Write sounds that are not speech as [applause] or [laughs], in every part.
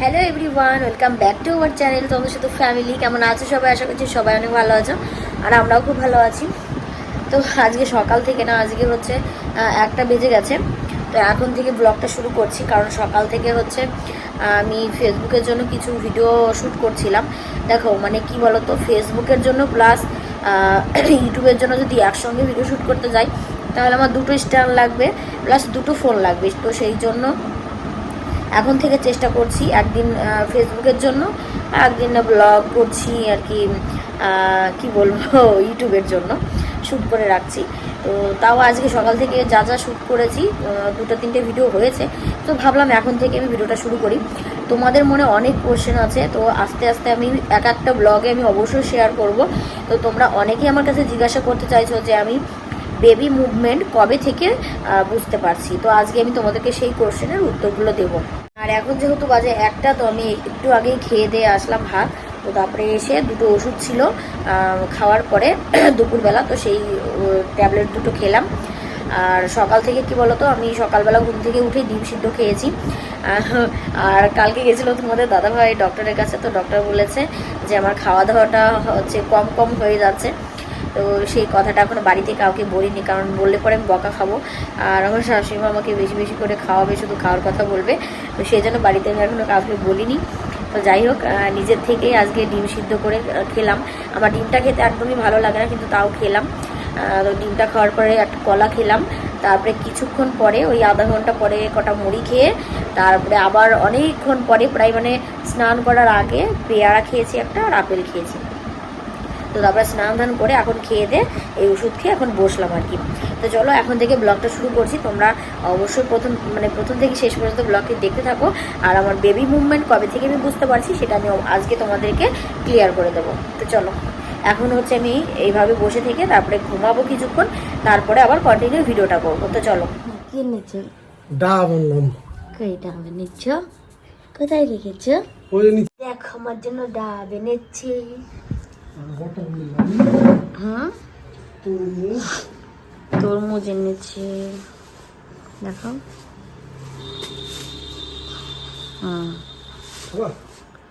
Hello everyone welcome back to our channel তোমাদের সাথে family কেমন আছো সবাই? আশা করছি সবাই অনেক ভালো আছো, আর আমরাও খুব ভালো আছি। তো আজকে সকাল থেকে না, আজকে হচ্ছে একটা বেজে গেছে। তো এখন থেকে ব্লগটা শুরু করছি, কারণ সকাল থেকে হচ্ছে, আমি ফেসবুকের জন্য কিছু ভিডিও শ্যুট করছিলাম। দেখো মানে কি বলতো, ফেসবুকের জন্য প্লাস [coughs] ইউটিউবের জন্য যদি একসঙ্গে ভিডিও শ্যুট করতে যাই, তাহলে আমার দুটো স্ট্যান্ড লাগবে প্লাস দুটো ফোন লাগবে। তো সেই জন্য এখন থেকে চেষ্টা করছি একদিন ফেসবুকের জন্য, একদিন ব্লগ করছি আর কি কি বলব, [laughs] ইউটিউবের জন্য শ্যুট করে রাখছি। তো তাও আজকে সকাল থেকে যা যা শ্যুট করেছি দুটো তিনটে ভিডিও হয়েছে। তো ভাবলাম এখন থেকে আমি ভিডিওটা শুরু করি। তোমাদের মনে অনেক কোশ্চেন আছে, তো আস্তে আস্তে আমি এক একটা ব্লগে আমি অবশ্যই শেয়ার করব। তো তোমরা অনেকেই আমার কাছে জিজ্ঞাসা করতে চাইছো যে আমি বেবি মুভমেন্ট কবে থেকে বুঝতে পারছি। তো আজকে আমি তোমাদেরকে সেই কোশ্চেনের উত্তরগুলো দেবো। আর এখন যেহেতু বাজে একটা, তো আমি একটু আগেই খেয়ে দিয়ে আসলাম ভাত। তো তারপরে এসে দুটো ওষুধ ছিল খাওয়ার পরে [clears throat] দুপুরবেলা, তো সেই ট্যাবলেট দুটো খেলাম। আর সকাল থেকে কি বলতো, আমি সকালবেলা ঘুম থেকে উঠে ডিম সিদ্ধ খেয়েছি। আর কালকে গেছিল তোমাদের দাদাভাই ডক্টরের কাছে। তো ডক্টর বলেছে যে, আমার খাওয়া দাওয়াটা হচ্ছে কম কম হয়ে যাচ্ছে। তো সেই কথাটা এখনও বাড়িতে কাউকে বলিনি, কারণ বললে পরে আমি বকা খাব। আর আমার শাশুড়ি মা আমাকে বেশি বেশি করে খাওয়াবে, শুধু খাওয়ার কথা বলবে। তো সেই জন্য বাড়িতে আমি এখনও কাউকে বলিনি। তো যাই হোক নিজের থেকেই আজকে ডিম সিদ্ধ করে খেলাম। আমার ডিমটা খেতে একদমই ভালো লাগে না, কিন্তু তাও খেলাম। তো ডিমটা খাওয়ার পরে একটা কলা খেলাম। তারপরে কিছুক্ষণ পরে, ওই আধা ঘণ্টা পরে কটা মুড়ি খেয়ে, তারপরে আবার অনেকক্ষণ পরে, প্রায় মানে স্নান করার আগে পেয়ারা খেয়েছি একটা আর আপেল খেয়েছি। তো তারপরে স্নান ধান করে এখন খেয়ে দে এই ওষুধ খেয়ে এখন বসলাম আর কি। তো চলো এখন থেকে ব্লগটা শুরু করছি। তোমরা অবশ্যই প্রথম মানে প্রথম থেকে শেষ পর্যন্ত ব্লগটি দেখতে থাকো। আর আমার বেবি মুভমেন্ট কবে থেকে আমি বুঝতে পারছি সেটা আমি আজকে তোমাদেরকে ক্লিয়ার করে দেবো। তো চলো এখন হচ্ছে আমি এইভাবে বসে থেকে তারপরে ঘুমাবো কিছুক্ষণ তারপরে আবার কন্টিনিউ ভিডিওটা করব। তো চলো। কি নিচ্ছ? ডা বললাম কইটা হবে নিচ্ছ কোথায় রেখেছ? ওই নিচে। দেখো আমার জন্য ডাব এনেছি। হুম তরমুজ এনেছি। দেখো।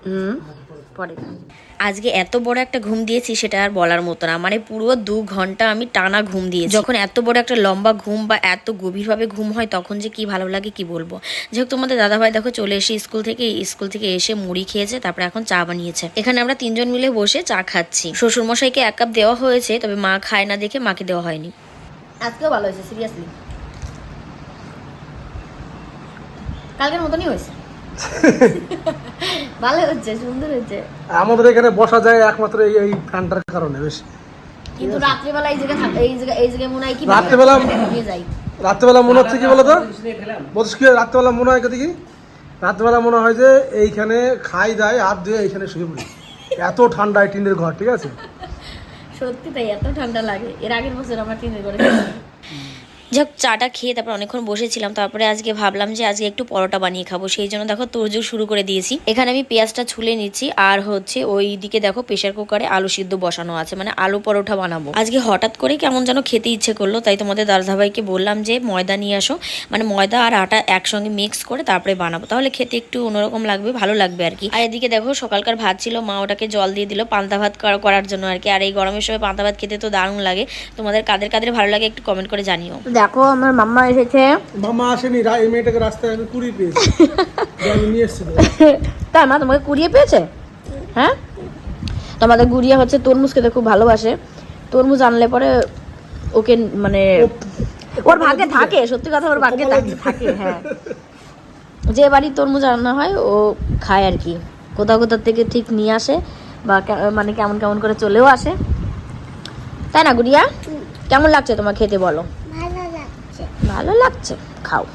হুম। পরে আজকে এত বড় একটা ঘুম দিয়েছি সেটা আর বলার মতো না। মানে পুরো দু ঘণ্টা আমি টানা ঘুম দিয়েছি। যখন এত বড় একটা লম্বা ঘুম বা এত গভীরভাবে ঘুম হয় তখন যে কি ভালো লাগে কি বলব? যাই হোক তোমাদের দাদাভাই দেখো চলে এসে স্কুল থেকে স্কুল থেকে এসে মুড়ি খেয়েছে তারপরে এখন চা বানিয়েছে। এখানে আমরা তিনজন মিলে বসে চা খাচ্ছি। শ্বশুর মশাইকে এক কাপ দেওয়া হয়েছে তবে মা খায় না দেখে মাকে দেওয়া হয়নি। আজকেও ভালো হয়েছে সিরিয়াসলি কালকের মতনই হয়েছে। [laughs] ভালো হচ্ছে সুন্দর হচ্ছে। আমাদের এখানে বসা যায় একমাত্র এই এই ফ্যানটার কারণে বেশ। কিন্তু রাত্রিবেলা এই জায়গায় এই জায়গায় এই জায়গায় মনে হয় কি রাত্রিবেলা- নিয়ে যাই। রাত্রেবেলা মনে হচ্ছে কি বলতো? বলছিস কি রাত্রেবেলা মনে হয় কি? রাত্রেবেলা মনে হয় যে এইখানে খাই দায় হাত ধুয়ে এইখানে শুয়ে পড়ি। এত ঠান্ডায় টিনের ঘর ঠিক আছে? সত্যি তাই এত ঠান্ডা লাগে। এর আগের বছর আমরা টিনের করে যাক, চাটা খেয়ে তারপর অনেকক্ষণ বসেছিলাম, তারপরে আজকে ভাবলাম যে আজকে একটু পরোটা বানিয়ে খাব, সেই জন্য দেখো তোরজোর শুরু করে দিয়েছি। এখানে আমি পেঁয়াজটা ছুলে নিচ্ছি, আর হচ্ছে ওই দিকে দেখো প্রেশার কুকারে আলু সিদ্ধ বসানো আছে মানে আলু পরোটা বানাবো। আজকে হঠাৎ করে কেমন যেন খেতে ইচ্ছে করল, তাই তোমাদের দাদাভাইকে বললাম যে ময়দা নিয়ে আসো মানে ময়দা আর আটা একসঙ্গে মিক্স করে তারপরে বানাবো, তাহলে খেতে একটু অন্যরকম লাগবে, ভালো লাগবে আর কি। আর এদিকে দেখো সকালকার ভাত ছিল, মা ওটাকে জল দিয়ে দিল পান্তা ভাত করার জন্য আর কি, আর এই গরমের সময় পান্তা ভাত খেতে তো দারুণ লাগে, তোমাদের কাদের কাদের ভালো লাগে একটু কমেন্ট করে জানিও। দেখো আমার মাম্মা এসেছে। মামা আসেনি রা- এই মেয়েটাকে রাস্তায় আমি কুড়ি পেয়েছি। [laughs] আমি নিয়ে এসেছিল। মা তোমাকে কুড়িয়ে পেয়েছে? হ্যাঁ? তোমাদের গুড়িয়া হচ্ছে তরমুজ খেতে খুব ভালোবাসে। তরমুজ আনলে পরে ওকে মানে ওর ভাগ্যে থাকে সত্যি কথা ওর ভাগ্যে থাকে- থাকে হ্যাঁ। যে বাড়ি তরমুজ রান্না হয় ও খায় আর কি। কোথাও কোথাও থেকে ঠিক নিয়ে আসে বা মানে কেমন কেমন করে চলেও আসে। তাই না গুড়িয়া? কেমন লাগছে তোমার খেতে বলো? ভালো লাগছে খাও।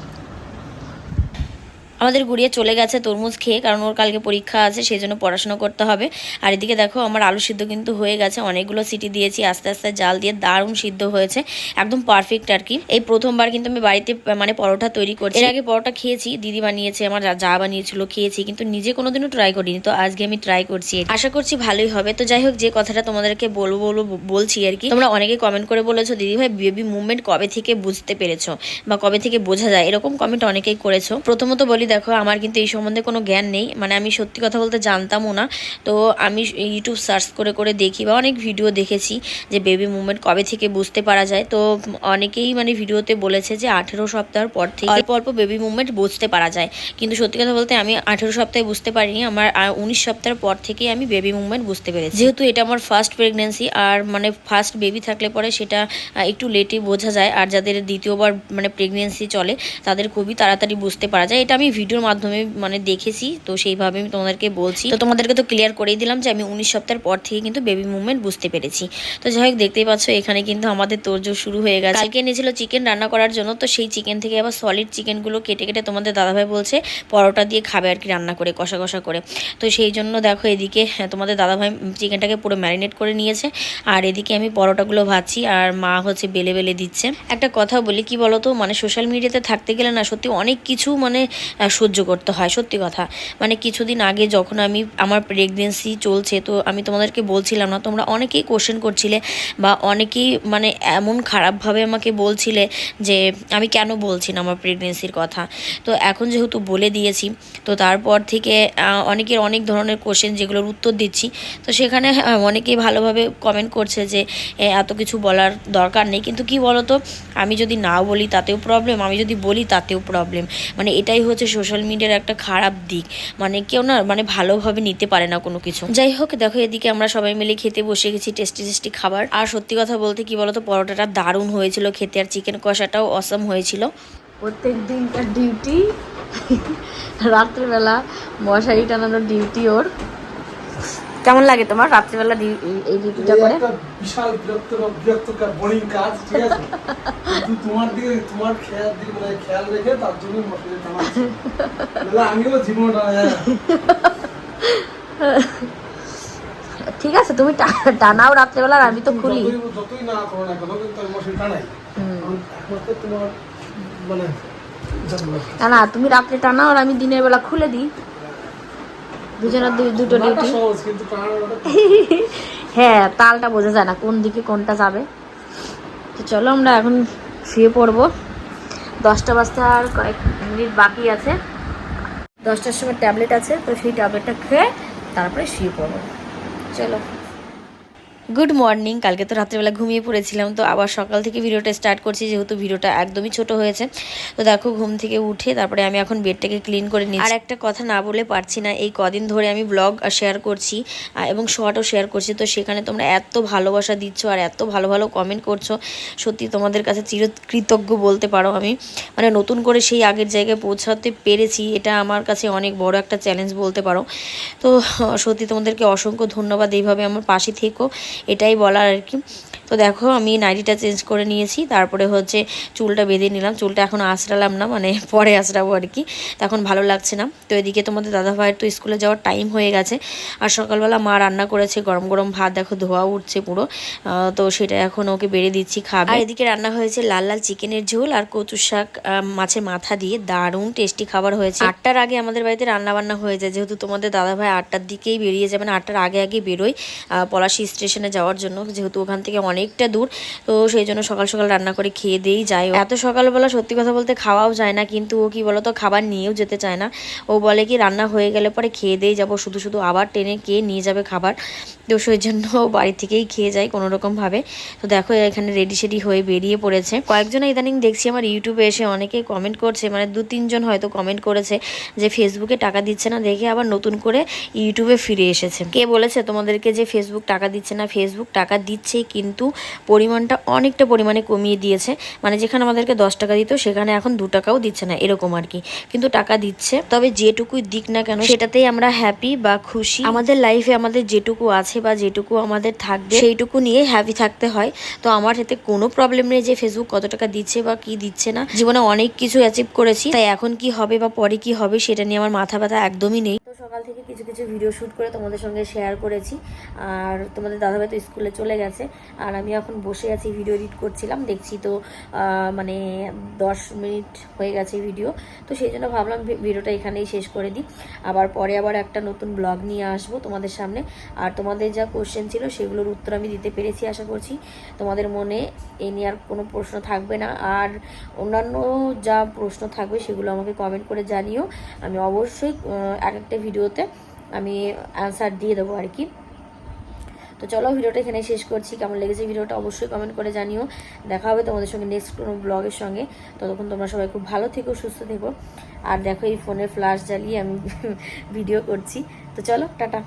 আমাদের গুড়িয়ে চলে গেছে তরমুজ খেয়ে, কারণ ওর কালকে পরীক্ষা আছে, সেই জন্য পড়াশোনা করতে হবে। আর এদিকে দেখো, আমার আলু সিদ্ধ কিন্তু হয়ে গেছে, অনেকগুলো সিটি দিয়েছি, আস্তে আস্তে জাল দিয়ে দারুণ সিদ্ধ হয়েছে, একদম পারফেক্ট আর কি। এই প্রথমবার কিন্তু আমি বাড়িতে মানে পরোটা তৈরি করছি। এর আগে পরোটা খেয়েছি, দিদি বানিয়েছে, আমার যা- বানিয়েছিল খেয়েছি, কিন্তু নিজে কোনোদিনও ট্রাই করিনি, তো আজকে আমি ট্রাই করছি আশা করছি ভালোই হবে। তো যাই হোক, যে কথাটা তোমাদেরকে বলব বলব, বলছি আর কি। তোমরা অনেকে কমেন্ট করে বলেছ, দিদি ভাই বেবি মুভমেন্ট কবে থেকে বুঝতে পেরেছ বা কবে থেকে বোঝা যায়? এরকম কমেন্ট অনেকেই করেছ। প্রথমত বলি দেখো আমার কিন্তু এই সম্বন্ধে কোনো জ্ঞান নেই। মানে আমি সত্যি কথা বলতে জানতামও না। তো আমি ইউটিউব সার্চ করে করে দেখি বা অনেক ভিডিও দেখেছি যে বেবি মুভমেন্ট কবে থেকে বুঝতে পারা যায়। তো অনেকেই মানে ভিডিওতে বলেছে যে আঠেরো সপ্তাহের পর থেকে অল্প অল্প বেবি মুভমেন্ট বুঝতে পারা যায়। কিন্তু সত্যি কথা বলতে আমি আঠেরো সপ্তাহে বুঝতে পারিনি। আমার উনিশ সপ্তাহের পর থেকেই আমি বেবি মুভমেন্ট বুঝতে পেরেছি। যেহেতু এটা আমার ফার্স্ট প্রেগনেন্সি আর মানে ফার্স্ট বেবি থাকলে পরে সেটা একটু লেটে বোঝা যায়। আর যাদের দ্বিতীয়বার মানে প্রেগনেন্সি চলে তাদের খুবই তাড়াতাড়ি বুঝতে পারা যায়। এটা আমি ভিডিওর মাধ্যমে মানে দেখেছি তো সেইভাবে আমি তোমাদেরকে বলছি। তো তোমাদেরকে তো ক্লিয়ার করেই দিলাম যে আমি উনিশ সপ্তাহের পর থেকে কিন্তু বেবি মুভমেন্ট বুঝতে পেরেছি। তো যাই হোক দেখতেই পাচ্ছ এখানে কিন্তু আমাদের তোরজোর শুরু হয়ে গেছে। কালকে এনেছিল চিকেন রান্না করার জন্য তো সেই চিকেন থেকে আবার সলিড চিকেনগুলো কেটে কেটে তোমাদের দাদাভাই বলছে পরোটা দিয়ে খাবে আর কি রান্না করে কষা কষা করে। তো সেই জন্য দেখো এদিকে হ্যাঁ, তোমাদের দাদাভাই চিকেনটাকে পুরো ম্যারিনেট করে নিয়েছে। আর এদিকে আমি পরোটাগুলো ভাজছি আর মা হচ্ছে বেলে বেলে দিচ্ছে। একটা কথা বলি কি বলতো? মানে সোশ্যাল মিডিয়াতে থাকতে গেলে না সত্যি অনেক কিছু মানে সহ্য করতে হয়, সত্যি কথা। মানে কিছুদিন আগে যখন আমি, আমার প্রেগনেন্সি চলছে, তো আমি তোমাদেরকে বলছিলাম না, তোমরা অনেকেই কোশ্চেন করছিলে বা অনেকেই মানে এমন খারাপভাবে আমাকে বলছিলে যে, আমি কেন বলছি না আমার প্রেগনেন্সির কথা। তো এখন যেহেতু বলে দিয়েছি, তো তারপর থেকে অনেকের অনেক ধরনের কোশ্চেন যেগুলোর উত্তর দিচ্ছি। তো সেখানে অনেকেই ভালোভাবে কমেন্ট করছে যে এত কিছু বলার দরকার নেই। কিন্তু কি বলতো, আমি যদি না বলি, তাতেও প্রবলেম আমি যদি বলি, তাতেও প্রবলেম মানে এটাই হচ্ছে সোশ্যাল মিডিয়ার একটা খারাপ দিক। মানে কেউ না মানে ভালোভাবে নিতে পারে না কোনো কিছু। যাই হোক, দেখো এদিকে আমরা সবাই মিলে খেতে বসে গেছি টেস্টি টেস্টি খাবার। আর সত্যি কথা বলতে কি বলতো, পরোটাটা দারুণ হয়েছিল খেতে আর চিকেন কষাটাও অসম হয়েছিল। প্রত্যেক দিনকার ডিউটি রাত্রেবেলা মশারি টানানোর ডিউটি ওর। কেমন লাগে তোমার রাত্রিবেলা এই- ডিউটিটা করে? বিশাল বিরক্ত বিরক্তকর বোরিং কাজ ঠিক আছে? কিন্তু তোমার দিকে তোমার খেয়াল দিকে মানে খেয়াল রেখে তার জন্য মশারি। নাহলে আমিও জীবন ঠিক আছে তুমি টানাও রাত্রেবেলা আর আমি তো খুলি। যতই না করো না কেন কিন্তু মশারি টানাই। একমাত্র তোমার মানে না তুমি রাত্রে টানাও আর আমি দিনের বেলা খুলে দিই। দুজনের দুটো ডিউটি [laughs] হ্যাঁ তালটা বোঝা যায় না কোন দিকে কোনটা যাবে। তো চলো আমরা এখন শুয়ে পড়ব। দশটা বাজতে আর কয়েক মিনিট বাকি আছে। দশটার সময় ট্যাবলেট আছে তো সেই ট্যাবলেটটা খেয়ে তারপরে শুয়ে পড়ব। চলো। গুড মর্নিং কালকে তো রাত্রেবেলা ঘুমিয়ে পড়েছিলাম, তো আবার সকাল থেকে ভিডিওটা স্টার্ট করছি, যেহেতু ভিডিওটা একদমই ছোট হয়েছে। তো দেখো, ঘুম থেকে উঠে তারপরে আমি এখন বেডটাকে ক্লিন করে নিই আর একটা কথা না বলে পারছি না, এই কদিন ধরে আমি ব্লগ শেয়ার করছি এবং শর্টও শেয়ার করছি। তো সেখানে তোমরা এত ভালোবাসা দিচ্ছ আর এত ভালো ভালো কমেন্ট করছ, সত্যি তোমাদের কাছে চিরকৃতজ্ঞ বলতে পারো আমি। মানে নতুন করে সেই আগের জায়গায় পৌঁছাতে পেরেছি, এটা আমার কাছে অনেক বড় একটা চ্যালেঞ্জ বলতে পারো। তো সত্যি তোমাদেরকে অসংখ্য ধন্যবাদ, এইভাবে আমার পাশে থেকো। এটাই বলার আর কি। তো দেখো, আমি নাইটিটা চেঞ্জ করে নিয়েছি। তারপরে হচ্ছে চুলটা বেঁধে নিলাম। চুলটা এখন আঁচড়ালাম না মানে [laughs] পরে আঁচড়াবো আর কি। তখন ভালো লাগছে না। তো এদিকে তোমাদের দাদা ভাইয়ের তো স্কুলে যাওয়ার টাইম হয়ে গেছে। আর সকালবেলা মা রান্না করেছে গরম গরম ভাত। দেখো ধোয়া উঠছে পুরো। তো সেটা এখন ওকে বেড়ে দিচ্ছি খাবে। আর এদিকে রান্না হয়েছে লাল লাল চিকেনের ঝোল আর কচু শাক মাছের মাথা দিয়ে। দারুণ টেস্টি খাবার হয়েছে। আটটার আগে আমাদের বাড়িতে রান্না বান্না হয়ে যায়। যেহেতু তোমাদের দাদা ভাই আটটার দিকেই বেরিয়ে যাবেন আটটার আগে আগে বেরোয় পলাশি স্টেশনে যাওয়ার জন্য। যেহেতু ওখান থেকে অনেকটা দূর। তো সেই জন্য সকাল সকাল রান্না করে খেয়ে দিয়েই যায়। এত সকালবেলা সত্যি কথা বলতে খাওয়াও যায় না, কিন্তু ও কি বলতো, খাবার নিয়েও যেতে চায় না। ও বলে কি, রান্না হয়ে গেলে পরে খেয়ে দিয়েই যাব, শুধু শুধু আবার টেনে কে নিয়ে যাবে খাবার। তো সেই জন্য ও বাড়ি থেকেই খেয়ে যায় কোনো রকম ভাবে তো দেখো, এখানে রেডি সেডি হয়ে বেরিয়ে পড়েছে। কয়েকজন ইদানিং দেখছি আমার ইউটিউবে এসে অনেকে কমেন্ট করছে মানে দু তিনজন হয়তো কমেন্ট করেছে যে ফেসবুকে টাকা দিচ্ছে না দেখে আবার নতুন করে ইউটিউবে ফিরে এসেছে। কে বলেছে তোমাদেরকে যে ফেসবুক টাকা দিচ্ছে না? ফেসবুক টাকা দিচ্ছে কিন্তু পরিমাণটা অনেকটা পরিমাণে কমিয়ে দিয়েছে। মানে যেখানে আমাদেরকে দশ টাকা দিত, সেখানে এখন দু টাকাও দিচ্ছে না, এরকম আর কি। কিন্তু টাকা দিচ্ছে। তবে যেটুকুই দিক না কেন, সেটাতেই আমরা হ্যাপি বা খুশি। আমাদের লাইফে আমাদের যেটুকু আছে বা যেটুকু আমাদের থাকবে, সেইটুকু নিয়ে হ্যাপি থাকতে হয়। তো আমার এতে কোনো প্রবলেম নেই যে ফেসবুক কত টাকা দিচ্ছে বা কি দিচ্ছে না। জীবনে অনেক কিছু অ্যাচিভ করেছি। তাই এখন কি হবে বা পরে কি হবে, সেটা নিয়ে আমার মাথা ব্যথা একদমই নেই। সকাল থেকে কিছু কিছু ভিডিও শ্যুট করে তোমাদের সঙ্গে শেয়ার করেছি। আর তোমাদের দাদাভাই তো স্কুলে চলে গেছে। আর আমি এখন বসে আছি ভিডিও এডিট করছিলাম। দেখছি তো মানে দশ মিনিট হয়ে গেছে ভিডিও তো সেই জন্য ভাবলাম ভিডিওটা এখানেই শেষ করে দিই। আবার পরে আবার একটা নতুন ব্লগ নিয়ে আসব তোমাদের সামনে। আর তোমাদের যা কোশ্চেন ছিল সেগুলোর উত্তর আমি দিতে পেরেছি, আশা করছি। তোমাদের মনে এ নিয়ে আর কোনো প্রশ্ন থাকবে না। আর অন্যান্য যা প্রশ্ন থাকবে সেগুলো আমাকে কমেন্ট করে জানিও। আমি অবশ্যই এক একটা ভিডিওতে আমি অ্যান্সার দিয়ে দেবো আর কি। তো চলো ভিডিওটা এখানে শেষ করছি। কেমন লেগেছে ভিডিওটা অবশ্যই কমেন্ট করে জানিও। দেখা হবে তোমাদের সঙ্গে নেক্সট কোনো ব্লগের সঙ্গে। ততক্ষণ তোমরা সবাই খুব ভালো থেকো, সুস্থ থেকো। আর দেখো এই ফোনের ফ্ল্যাশ জ্বালিয়ে আমি [laughs] ভিডিও করছি। তো চলো, টাটা।